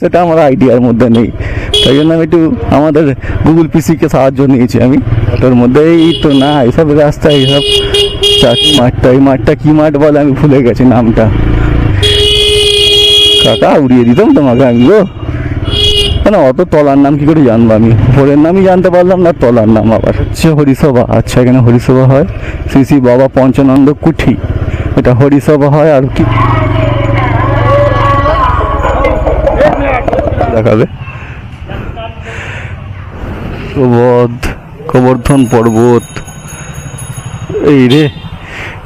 সেটা আমার আইডিয়ার মধ্যে নেই। তাই জন্য আমি একটু আমাদের গুগল পিসিকে সাহায্য নিয়েছি আমি। ওটার মধ্যে এই তো না এইসব রাস্তা এইসব চাকরি মাঠটা এই মাঠটা কি মাঠ বলে আমি ভুলে গেছি নামটা। কাকা, উড়িয়ে দিতাম তোমাকে আমি গো। কেন, অত তলার নাম কি করে জানব আমি? ভোরের নামই জানতে পারলাম না, তলার নাম আবার। হচ্ছে হরিসভা। আচ্ছা এখানে হরিসভা হয়। শ্রী শ্রী বাবা পঞ্চানন্দ কুঠি। এটা হরিসভা হয় আর কি? দেখাবে গোবর্ধ, গোবর্ধন পর্বত। এই রে,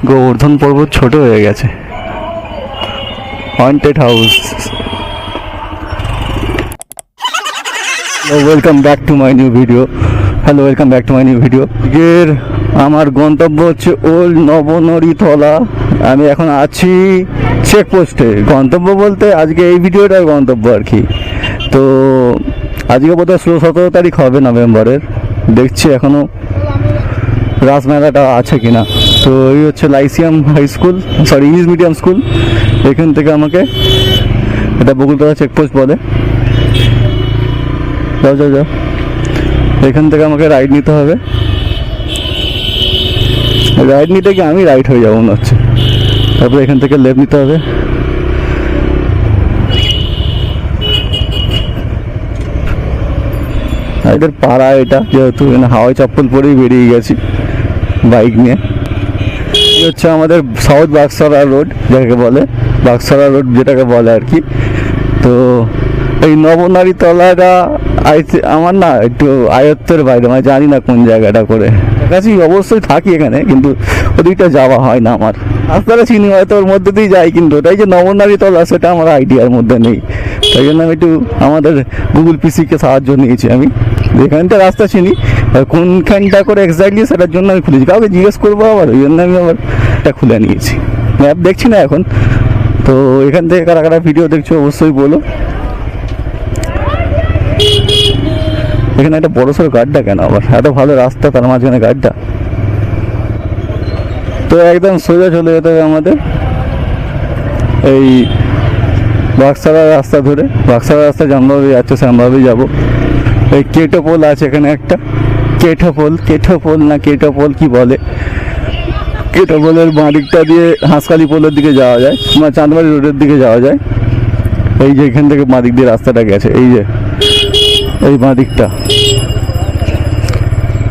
গোবর্ধন পর্বত ছোট হয়ে গেছে। Haunted house welcome back to my new video hello welcome back to my new video এর আমার গন্তব্য হচ্ছে ওল্ড নবনরীতলা আমি এখন আছি চেকপোস্টে গন্তব্য বলতে আজকে এই ভিডিওটার গন্তব্য আর কি। তো আজকে বোধহয় ষোলো সতেরো তারিখ হবে নভেম্বরের। দেখছি এখনও রাসমেলাটা আছে কিনা। তো এই হচ্ছে Lyceum high school sorry English medium school. এখান থেকে আমাকে এটা বকুলতলা চেকপোস্ট বলে। যাও যাও যাও। এখান থেকে আমাকে রাইড নিতে হবে। রাইড নিতে গিয়ে আমি রাইড হয়ে যাব মনে হচ্ছে। তারপরে এখান থেকে লেপ নিতে হবে। এদের পাড়া এটা, যেহেতু হাওয়াই চপ্পল পরেই বেরিয়ে গেছি বাইক নিয়ে। হচ্ছে আমাদের সাউথ বাক্সারা রোড, যাকে বলে বাক্সারা রোড, যেটাকে বলে আর কি। তো এই নবনারী তলাটা আমার না একটু আয়ত্তের বাইরে মানে জানি না কোন জায়গাটা করে। কাছেই অবশ্যই থাকি এখানে, কিন্তু ওদিকটা যাওয়া হয় না আমার। রাস্তাটা চিনি, হয়তো ওর মধ্যে দিয়ে যাই, কিন্তু ওটাই যে নবনারী তলা সেটা আমার আইডিয়ার মধ্যে নেই। তাই জন্য আমি একটু আমাদের গুগল পিসিকে সাহায্য নিয়েছি আমি। যেখানটা রাস্তা চিনি কোনখানটা করে এক্স্যাক্টলি সেটার জন্য আমি খুলেছি। কাউকে জিজ্ঞেস করব আবার, ওই জন্য আমি আবার এটা খুলে নিয়েছি। ম্যাপ দেখছি না এখন। তো এখান থেকে কারা কারা ভিডিও দেখছ অবশ্যই বলো। এখানে একটা বড় সড়ো গাড্ডা কেন আবার? এত ভালো রাস্তা, তার মাঝখানে গাড্ডা তো একদম সোজা চলে যেতে হবে আমাদের। এই বাক্সারা রাস্তা ধরে। বাক্সারা রাস্তা যেমনভাবে যাচ্ছে, সেমনভাবেই যাব। এই কেটো পোল আছে এখানে একটা। কেটো পোল কেটো পোল না কেটো পোল কি বলে? কেটো পোলের বাঁ দিয়ে হাঁসখালি পোলের দিকে যাওয়া যায় বা চাঁদবাড়ি রোডের দিকে যাওয়া যায়। এই যে এখান থেকে বাঁ দিক দিয়ে রাস্তাটা গেছে, এই যে, এই বাঁ দিকটা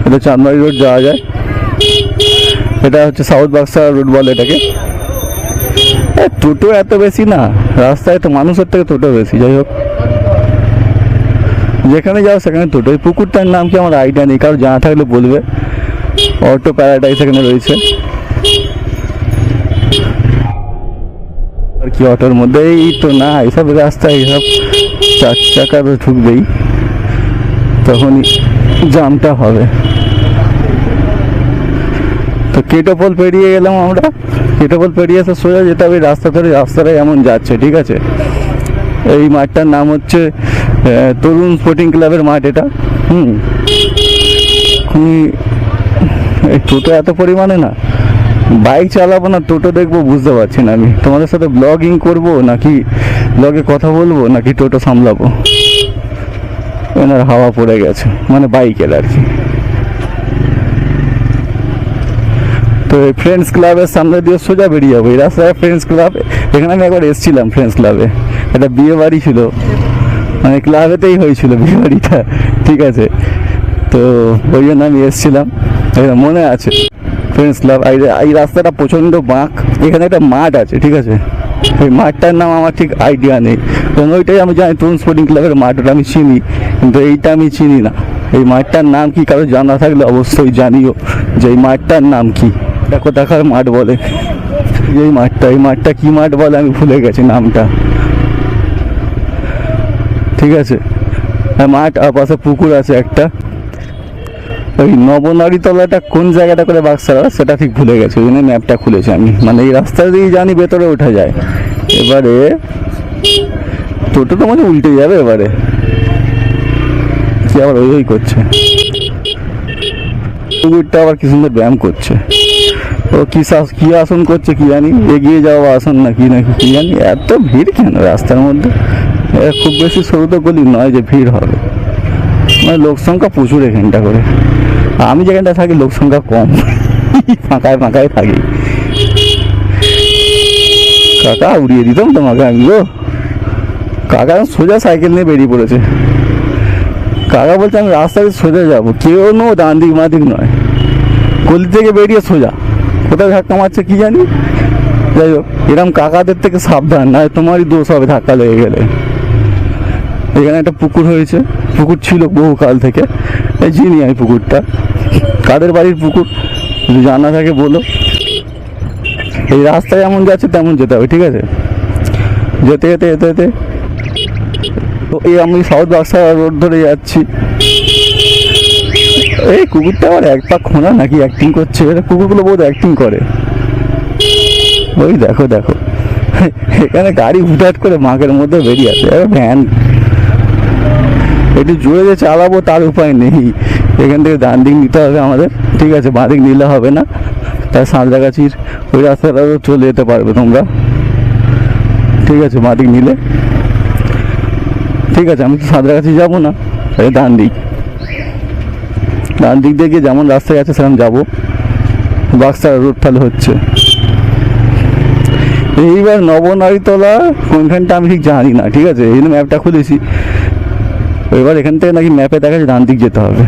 এটা চাঁদবাড়ি রোড যাওয়া যায়। এটা হচ্ছে সাউথ বাক্সা রোড বলে এটাকে। টোটো এত বেশি না, রাস্তায় তো মানুষের থেকে টোটো বেশি, যাই হোক। যেখানে যাও, সেখানে টোটো এই পুকুরটার নাম কি আমার আইডিয়া নেই, কারও জানা থাকলে বলবে। অটো প্যারাডাইস এখানে রয়েছে। আর কি অটোর মধ্যে? এই তো না, এইসব রাস্তা, এইসব চার চাকা তো ঢুকবেই। তখনই জামটা হবে। তো কেটোপল পেরিয়ে গেলাম আমরা। কেটোপল পেরিয়ে এসে সোজা যেতে হবে, রাস্তা ধরে রাস্তাটা এমন যাচ্ছে, ঠিক আছে? এই মাঠটার নাম হচ্ছে তরুণ স্পোর্টিং ক্লাবের মাঠ এটা। হুম। টোটো এত পরিমাণে না, বাইক চালাবো না, টোটো দেখব, বুঝতে পারছি না আমি। তোমাদের সাথে ব্লগিং করব, নাকি ব্লগে কথা বলব, নাকি টোটো সামলাবো? এনার হাওয়া পড়ে গেছে মানে বাইকের আর কি। তো এই ফ্রেন্ডস ক্লাবের সামনে দিয়ে সোজা বেরিয়ে যাব। এই রাস্তায় ফ্রেন্ডস ক্লাব এখানে আমি একবার এসেছিলাম ফ্রেন্ডস ক্লাবে একটা বিয়ে বাড়ি ছিল। মানে ক্লাবেতেই হয়েছিল বিয়ে বাড়িটা ঠিক আছে? তো ওই জন্য আমি এসেছিলাম। মনে আছে ফ্রেন্ডস ক্লাব এই রাস্তাটা প্রচণ্ড বাঁক, এখানে একটা মাঠ আছে, ঠিক আছে? এই মাঠটার নাম আমার ঠিক আইডিয়া নেই। এবং ওইটাই আমি জানি, তরুণ স্পোর্টিং ক্লাবের মাঠ, ওটা আমি চিনি। কিন্তু এইটা আমি চিনি না। এই মাঠটার নাম কি কারও জানা থাকলে অবশ্যই জানিও যে এই মাঠটার নাম কি। এটা কোথাকার মাঠ বলে। এই মাঠটা এই মাঠটা কি মাঠ বলে আমি ভুলে গেছি নামটা। ঠিক আছে? মাঠ, আর পাশে পুকুর আছে একটা। ওই নবনারী তলাটা কোন জায়গাটা করে বাক্সারা সেটা ঠিক ভুলে গেছে, ওই জন্য ম্যাপটা খুলেছি আমি। মানে এই রাস্তা দিয়েই জানি ভেতরে ওঠা যায়। এবারে টোটো তো মানে উল্টে যাবে এবারে। কি আবার ওই ওই করছে। কুকুরটা আবার কি সুন্দর ব্যায়াম করছে। ও কি কি আসন করছে কি জানি, এগিয়ে যাওয়া আসন না কি নাকি কি জানি, এত ভিড় কেন রাস্তার মধ্যে? খুব বেশি সরু তো গলি নয় যে ভিড় হবে। মানে লোক সংখ্যা প্রচুর এখানটা করে। আমি যেখানটা থাকি লোক সংখ্যা কম। ফাঁকায় ফাঁকায় থাকি। কাকা উড়িয়ে দিতাম তোমাকে আমি গো। কাকা সোজা সাইকেল নিয়ে বেরিয়ে পড়েছে। কাকা বলছে, আমি রাস্তায় সোজা যাব। কেউ নো ডান দিক মা দিক নয়। গলি থেকে বেরিয়ে সোজা। কোথায় ধাক্কা মারছে কি জানি? যাই হোক এরকম কাকাদের থেকে সাবধান না তোমারই দোষ হবে ধাক্কা লেগে গেলে। এখানে একটা পুকুর হয়েছে। পুকুর ছিল বহু কাল থেকে চিনি আমি পুকুরটা। কাদের বাড়ির পুকুর? যদি জানা থাকে বলো। এই রাস্তা যেমন যাচ্ছে, তেমন যেতে হবে, ঠিক আছে? যেতে যেতে যেতে যেতে। তো এই আমি সাউথ বাক্সা রোড ধরে যাচ্ছি। এই কুকুরটা আবার এক পা খোনা নাকি অ্যাক্টিং করছে? এটা কুকুরগুলো বহুত অ্যাক্টিং করে। ওই দেখো দেখো। এখানে গাড়ি হুটহাট করে মাঘের মধ্যে বেরিয়ে আসে। ভ্যান একটু জোরে যে চালাবো তার উপায় নেই। এখান থেকে ডান দিক নিতে হবে আমাদের। ঠিক আছে, বাঁ দিক নিলে হবে না। তাই সাঁতরাগাছির ওই রাস্তাটাও চলে যেতে পারবে তোমরা। ঠিক আছে, বাঁ দিক নিলে। ঠিক আছে, আমি তো সাঁতরাগাছি যাব না। এই ডান দিক। ডান দিক দিয়ে গিয়ে যেমন রাস্তায় আছে, সেরকম যাব। বাক্সার রোড তাহলে হচ্ছে। এইবার নবনারীতলা কোনখানটা আমি ঠিক জানি না, ঠিক আছে? এই ম্যাপটা খুলেছি। এবার এখান থেকে নাকি ম্যাপে দেখা যাচ্ছে ডান দিক যেতে হবে।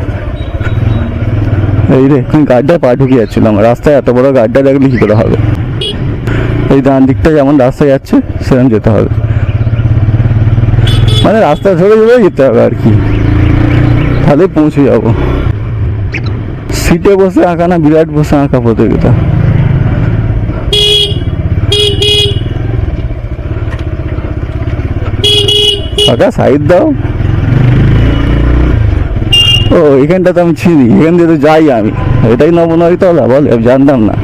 এই রে, এখানে গাড়িটা পা ঢুকে যাচ্ছিলাম রাস্তায় এত বড় গাড়িটা দেখলে কী করে হবে? এই ডান দিকটা যেমন রাস্তায় যাচ্ছে সেরকম যেতে হবে। মানে রাস্তা ধরে ধরে যেতে হবে আর কি। তাহলে পৌঁছে যাব। সিটে বসে আঁকা না বিরাট বসে আঁকা প্রতিযোগিতা? কাকা সাইড দাও। ও এখানটা তো আমি চিনি এখান দিয়ে তো যাই আমি। এটাই নবনারী তলা বল আমি জানতাম না।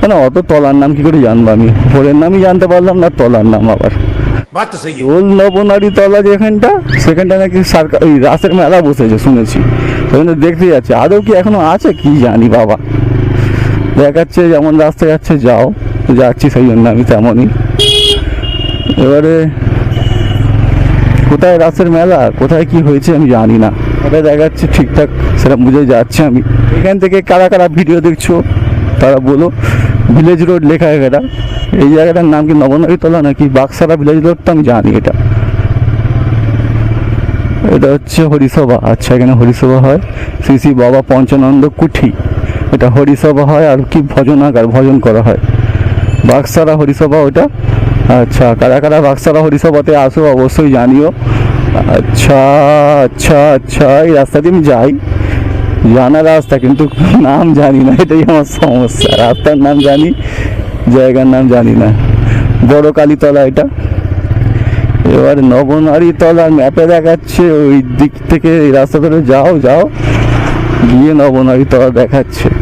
কেন অত তলার নাম কি করে জানব আমি? ভোরের নামই জানতে পারলাম না তলার নাম আবার। ওল নবনারী তলা যেখানটা সেখানটা নাকি সরকার ওই রাসের মেলা বসেছে শুনেছি। সেখানে দেখতে যাচ্ছে। আদৌ কি এখনও আছে? কি জানি বাবা। দেখাচ্ছে যেমন রাস্তায় যাচ্ছে যাও। যাচ্ছি সেই জন্য আমি তেমনই। এবারে কোথায় রাসের মেলা? কোথায় কি হয়েছে আমি জানি না। কোথায় দেখাচ্ছে ঠিকঠাক সেটা বুঝে যাচ্ছে আমি। এখান থেকে কারা কারা ভিডিও দেখছ তারা বলো। ভিলেজ রোড লেখা এটা। এই জায়গাটার নাম কি নবনারীতলা নাকি বাক্সারা ভিলেজ রোড তো আমি জানি এটা। এটা হচ্ছে হরিসভা। আচ্ছা এখানে হরিসভা হয়। শ্রী শ্রী বাবা পঞ্চানন্দ কুঠি। এটা হরিসভা হয় আর কি ভজনাগার, ভজন করা হয়। বাক্সারা হরিসভা ওটা। আচ্ছা কারা কারা বাক্সারা হরিসভাতে আসো অবশ্যই জানিও। আচ্ছা আচ্ছা আচ্ছা এই রাস্তা দিয়ে আমি যাই। জানা রাস্তা, কিন্তু নাম জানি না, এটাই আমার সমস্যা। রাস্তার নাম জানি, জায়গার নাম জানি না। বড় কালীতলা এটা। এবার নবনারী তলার ম্যাপে দেখাচ্ছে, ওই দিক থেকে এই রাস্তা ধরে যাও যাও। গিয়ে নবনারী তলা দেখাচ্ছে।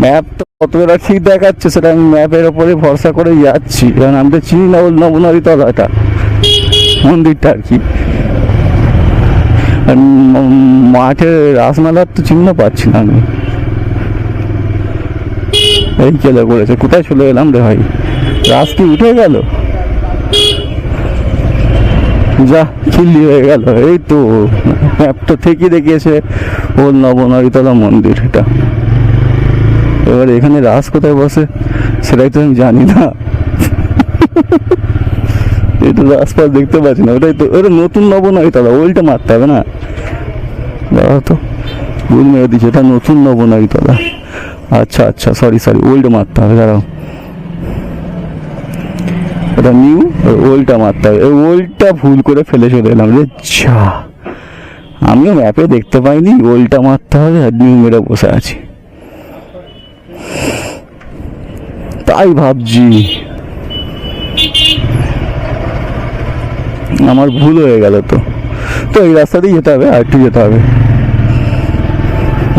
ম্যাপ তো কতটা ঠিক দেখাচ্ছে সেটা আমি ম্যাপের ওপরে ভরসা করে যাচ্ছি। কারণ আমি তো চিনি না নবনারী তলাটা মন্দিরটা আর কি। আর ম- মাঠে রাসমেলার তো চিহ্ন পাচ্ছি না আমি। এই কেলে করেছে? কোথায় চলে এলাম রে ভাই? রাস কি উঠে গেল? যা, খিল্লি হয়ে গেল। এই তো ম্যাপ তো ঠিকই দেখিয়েছে। ওল নবনারীতলা মন্দির এটা। এবার এখানে রাস কোথায় বসে? সেটাই তো আমি জানি না। এটা রাস্তা দেখতে পাচ্ছি না। ওটাই তো, ওটা নতুন নবনারীতলা ওইটা মারতে হবে না। দাঁড়া তো, ভুল মেরে দিচ্ছে এটা নতুন নবনারীতলা আচ্ছা আচ্ছা সরি সরি ওল্ড মারতে হবে, দাঁড়াও। এটা নিউ ওল্ডটা মারতে হবে। ওল্ডটা ভুল করে ফেলে চলে এলাম রে, যা। আমিও ম্যাপে দেখতে পাইনি ওল্ডটা মারতে হবে আর নিউ মেরে বসে আছি। তাই ভাবছি আমার ভুল হয়ে গেল তো। তো এই রাস্তা দিয়ে যেতে হবে আর একটু যেতে হবে।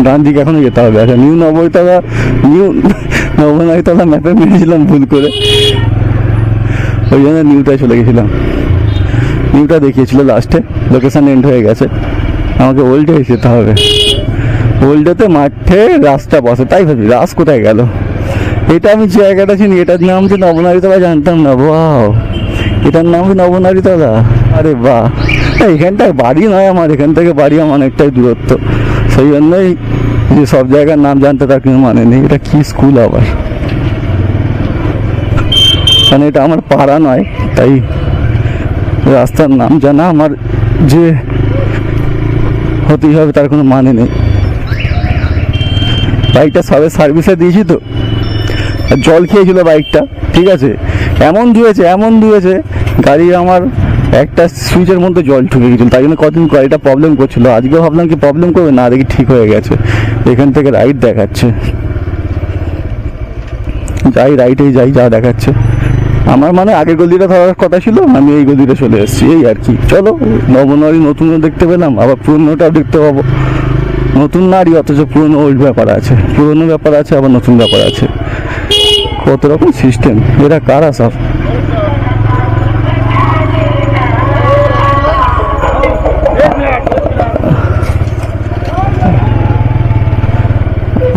ডান দিকে এখনও যেতে হবে। আচ্ছা নিউ নবনীতলা নিউ নবনারীতলা ম্যাপে মেরেছিলাম ভুল করে। ওই জন্য নিউটায় চলে গেছিলাম। নিউটা দেখিয়েছিল লাস্টে। লোকেশন এন্ড হয়ে গেছে। আমাকে ওল্ডে যেতে হবে। ওল্ডেতে মাঠে রাস্তা বসে, তাই ভাবি রাস কোথায় গেল? এটা আমি জায়গাটা চিনি, এটার নাম যে নবনারীতলা জানতাম না বাও এটার নাম কি নবনারীতলা? আরে বাহ। এখানটায় বাড়ি নয় আমার, এখান থেকে বাড়ি আমার অনেকটাই দূরত্ব। সেই জন্যই যে সব জায়গার নাম জানতে তার কোনো মানে নেই, এটা কি স্কুল আবার? মানে এটা আমার পাড়া নয়, তাই রাস্তার নাম জানা আমার যে হতেই হবে তার কোনো মানে নেই। বাইকটা সবে সার্ভিসে দিয়েছি তো। জল খেয়েছিল বাইকটা, ঠিক আছে? এমন ধুয়েছে এমন ধুয়েছে গাড়ি আমার একটা সুইচের মধ্যে জল ঢুকে গেছিল। তাই জন্য কদিন গাড়িটা প্রবলেম করছিল। আজকে ভাবলাম কি প্রবলেম করবে? না, দেখি ঠিক হয়ে গেছে। এখান থেকে রাইট দেখাচ্ছে। যাই রাইটেই যাই, যা দেখাচ্ছে। আমার মানে আগের গলিটা ধরার কথা ছিল, আমি এই গলিটা চলে এসেছি, এই আর কি। চলো নবনারী নতুনও দেখতে পেলাম, আবার পুরনোটাও দেখতে পাবো। নতুন নারী, অথচ পুরনো ওল্ড ব্যাপার আছে। পুরনো ব্যাপার আছে, আবার নতুন ব্যাপার আছে। কত রকম সিস্টেম এরা কারা সব?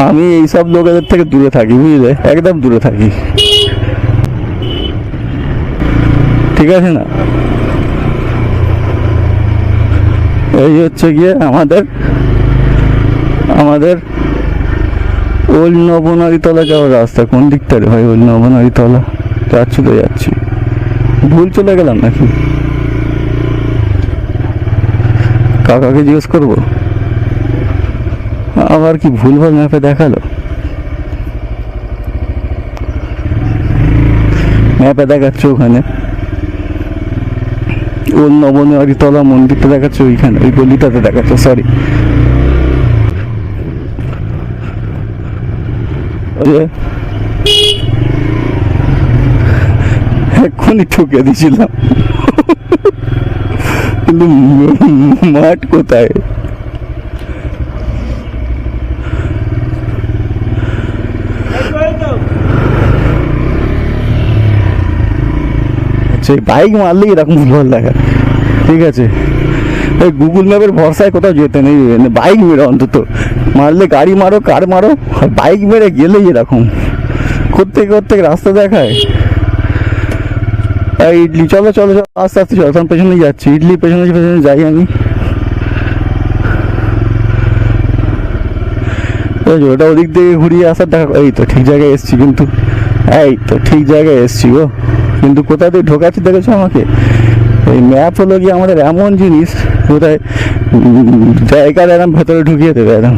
আমি এইসব লোকেদের থেকে দূরে থাকি, বুঝলে? একদম দূরে থাকি। ঠিক আছে না? এই হচ্ছে গিয়ে আমাদের আমাদের ওল্ড নবনারী তলা যাওয়ার রাস্তা? কোন দিকটা রে ভাই ওল্ড নবনারী তলা যাচ্ছি তো যাচ্ছি। ভুল চলে গেলাম নাকি? কাকাকে জিজ্ঞেস করব? আবার কি ভুলভাল ম্যাপে দেখাল? ম্যাপে দেখাচ্ছে ওখানে। ওর নবনারী তলা মন্দিরটা দেখাচ্ছে ওইখানে, ওই গলিটাতে দেখাচ্ছে সরি এক্ষুনি ঠুকে দিছিলাম কিন্তু মাঠ কোথায়? সেই বাইক মারলেই এরকম ভুলভাল দেখা ঠিক আছে। এই গুগল ম্যাপের ভরসায় কোথাও যেতে নেই বাইক মেরে অন্তত। মারলে গাড়ি মারো কার মারো, আর বাইক মেরে গেলেই এরকম। করতে করতে রাস্তা দেখায়? এই ইডলি, চলো চলো চলো, আস্তে আস্তে, চলো তখন পেছনে যাচ্ছি। ইডলি পেছনে পেছনে যাই আমি। ওটা ওদিক দিয়ে ঘুরিয়ে আসার দেখা এই তো ঠিক জায়গায় এসছি কিন্তু। এই তো ঠিক জায়গায় এসছি গো। কিন্তু কোথা দিয়ে ঢোকাচ্ছি দেখেছ আমাকে? এই ম্যাপ হলো কি আমাদের এমন জিনিস কোথায়, জায়গার এরম ভেতরে ঢুকিয়ে দেবে এরম।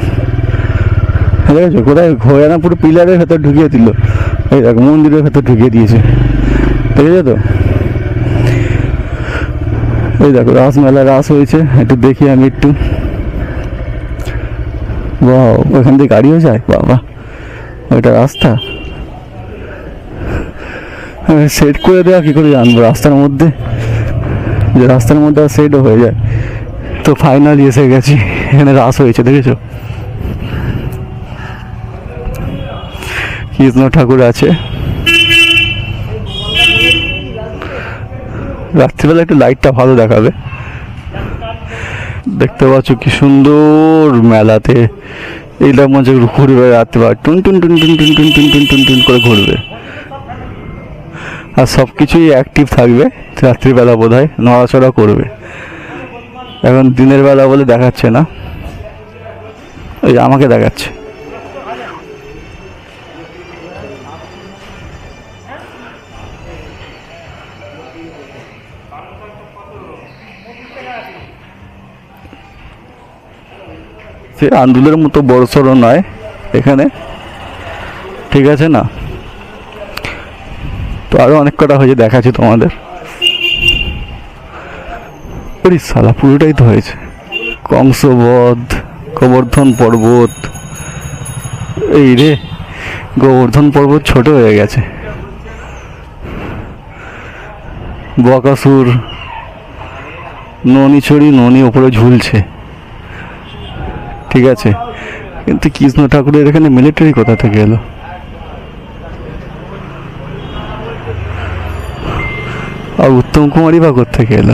দেখেছ কোথায় ঘোরে না পুরো পিলারের ভেতর ঢুকিয়ে দিল। এই দেখো, মন্দিরের ভেতর ঢুকিয়ে দিয়েছে। দেখেছ তো? এই দেখো রাস মেলা রাস হয়েছে। একটু দেখি আমি একটু। বাহ ওখান দিয়ে গাড়িও যায়? বাবা, ওইটা রাস্তা? সেট করে দেওয়া কী করে জানব রাস্তার মধ্যে? যে রাস্তার মধ্যে আর সেটও হয়ে যায়। তো ফাইনালি এসে গেছি। এখানে রাস হয়েছে, দেখেছ? কৃষ্ণ ঠাকুর আছে। রাত্রিবেলা একটু লাইটটা ভালো দেখাবে। দেখতে পাচ্ছ কি সুন্দর মেলাতে। এইটা মনে হচ্ছে ঘুরবে রাত্রিবেলা। টুন টুন টুন টুন টুন টুন টুন টুন টুন টুন করে ঘুরবে। আর সব কিছুই অ্যাক্টিভ থাকবে, রাত্রিবেলা বোধ হয় নড়াচড়া করবে। এখন দিনের বেলা বলে দেখাচ্ছে না। ওই আমাকে দেখাচ্ছে। সে আন্দুলের মতো বড় সড়ো নয় এখানে। ঠিক আছে না? তো আরও অনেক কটা হয়েছে, দেখাচ্ছি তোমাদের। সালা পুরোটাই তো হয়েছে। কংসবধ, গোবর্ধন পর্বত। এই রে, গোবর্ধন পর্বত ছোট হয়ে গেছে। বকাসুর ননি ছড়ি ননি ওপরে ঝুলছে। ঠিক আছে? কিন্তু কৃষ্ণ ঠাকুরের এখানে মিলিটারি কোথা থেকে এলো? আর উত্তম কুমারই বা থেকে এলো?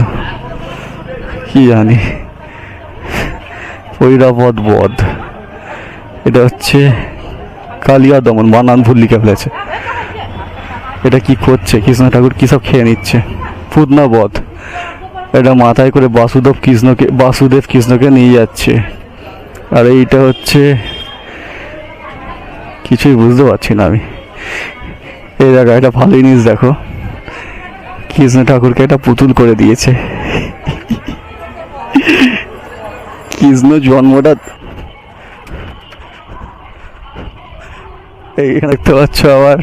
কি জানি। ঐরাবত বধ। এটা হচ্ছে কালিয়া দমন, বানান ভুল লিখে ফেলেছে। এটা কি করছে? কৃষ্ণ ঠাকুর কী সব খেয়ে নিচ্ছে? পুদনা বধ। এটা মাথায় করে বাসুদেব কৃষ্ণকে বাসুদেব কৃষ্ণকে নিয়ে যাচ্ছে। আর এইটা হচ্ছে কিছুই বুঝতে পারছি না আমি। এই দেখো একটা ভালো জিনিস দেখো। কৃষ্ণ ঠাকুরকে একটা পুতুল করে দিয়েছে। কৃষ্ণ জন্মটা এইখানে দেখতে পাচ্ছ আবার।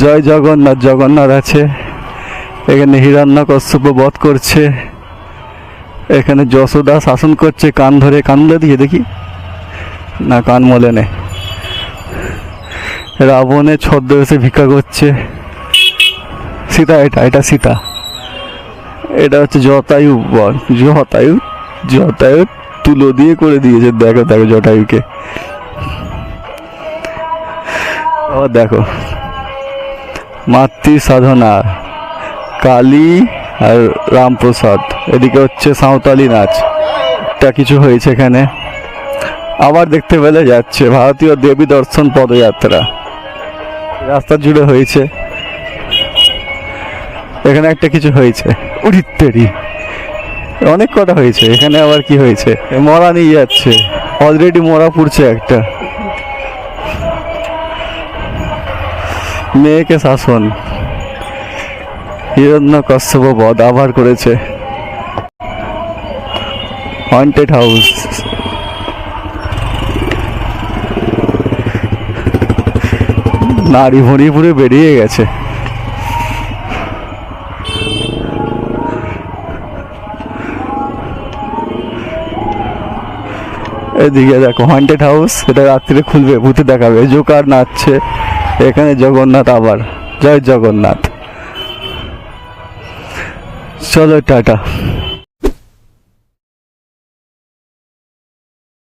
জয় জগন্নাথ জগন্নাথ আছে। এখানে হিরণ্য কশ্যপ বধ করছে। এখানে যশোদা শাসন করছে, কান ধরে কান দিয়ে দেখি। না, কান মলে নে। রাবণের ছদ্মবেশে ভিক্ষা করছে। সীতা এটা এটা সীতা। এটা হচ্ছে জটায়ু বল। জটায়ু জটায়ু তুলো দিয়ে করে দিয়েছে। দেখো দেখো জটায়ুকে। আবার দেখো। মাতৃ সাধনা, কালী আর রামপ্রসাদ। এদিকে হচ্ছে সাঁওতালি নাচ। তা কিছু হয়েছে এখানে। আবার দেখতে পেলে যাচ্ছে। ভারতীয় দেবী দর্শন পদযাত্রা। রাস্তা জুড়ে হয়েছে। এখানে একটা কিছু হয়েছে। উড়িত্তেরি অনেক কটা হয়েছে। এখানে আবার কি হয়েছে? মরা নিয়ে যাচ্ছে। অলরেডি মরা পুড়ছে একটা। মেয়েকে শাসন। হিরণ্য কশ্যপ বধ আবার করেছে। হন্টেড হাউস নারী ভরি পুরে বেরিয়ে গেছে। এদিকে দেখো হন্টেড হাউস এটা রাত্রে খুলবে, ভূতে দেখাবে। জোকার নাচছে, এখানে জগন্নাথ আবার। জয় জগন্নাথ। চলো, টাটা।